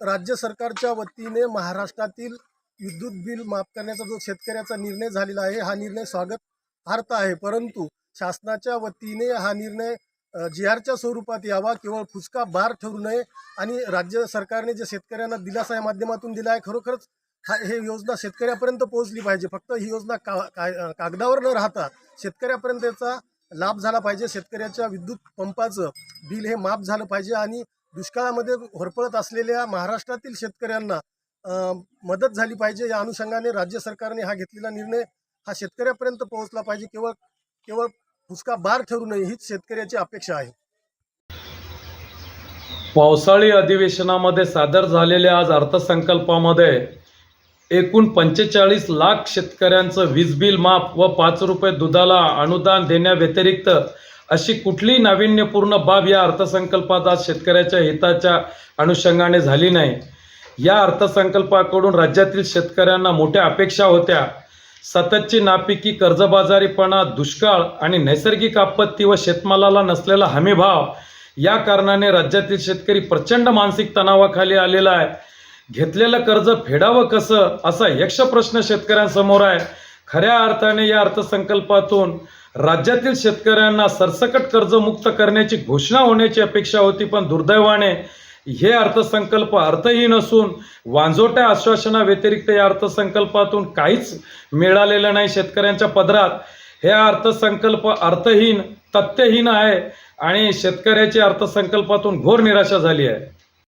राज्य सरकारच्या वतीने महाराष्ट्रातील विद्युत बिल माफ करण्याचा जो शेतकऱ्याचा निर्णय झालेला आहे हा निर्णय स्वागत स्वागतार्थ आहे. परंतु शासनाच्या वतीने हा निर्णय जी आरच्या स्वरूपात यावा केवळ फुचका बार ठरू नये आणि राज्य सरकारने जे शेतकऱ्यांना दिलासा या माध्यमातून दिला आहे खरोखरच हा हे योजना शेतकऱ्यापर्यंत पोहोचली पाहिजे. फक्त ही योजना का का कागदावर न राहता शेतकऱ्यापर्यंत याचा लाभ झाला पाहिजे. शेतकऱ्याच्या विद्युत पंपाचं बिल हे माफ झालं पाहिजे आणि दुष्काळामध्ये होरपळत असलेल्या महाराष्ट्रातील शेतकऱ्यांना मदत झाली पाहिजे. या अनुषंगाने राज्य सरकारने हा घेतलेला निर्णय हा शेतकऱ्यापर्यंत पोहोचला पाहिजे. केवळ केवळ फुसका बार ठरू नये हीच शेतकऱ्याची अपेक्षा आहे. पावसाळी अधिवेशनामध्ये सादर झालेल्या आज अर्थसंकल्पामध्ये एकूण पंचेचाळीस लाख शेतकऱ्यांचं वीज बिल माफ व पाच रुपये दुधाला अनुदान देण्याव्यतिरिक्त अशी कुठलीही नाविन्यपूर्ण बाब या अर्थसंकल्पात आज शेतकऱ्याच्या हिताच्या अनुषंगाने झाली नाही? या अर्थसंकल्पाकडून राज्यातील शेतकऱ्यांना मोठ्या अपेक्षा होत्या. सततची नापिकी कर्जबाजारीपणा दुष्काळ आणि नैसर्गिक आपत्ती व शेतमालाला नसलेला हमीभाव या कारणाने राज्यातील शेतकरी प्रचंड मानसिक तणावाखाली आलेला आहे. घेतलेलं कर्ज फेडावं कसं? असा यक्ष प्रश्न शेतकऱ्यांसमोर आहे. खऱ्या अर्थाने या अर्थसंकल्पातून राज्यातील शेतकऱ्यांना सरसकट कर्जमुक्त करण्याची घोषणा होण्याची अपेक्षा होती पण दुर्दैवाने हे अर्थसंकल्प अर्थहीन असून वांजोट्या आश्वासनाव्यतिरिक्त या अर्थसंकल्पातून काहीच मिळालेलं नाही. शेतकऱ्यांच्या पदरात हे अर्थसंकल्प अर्थहीन तथ्यहीन आहे आणि शेतकऱ्याची अर्थसंकल्पातून घोर निराशा झाली आहे.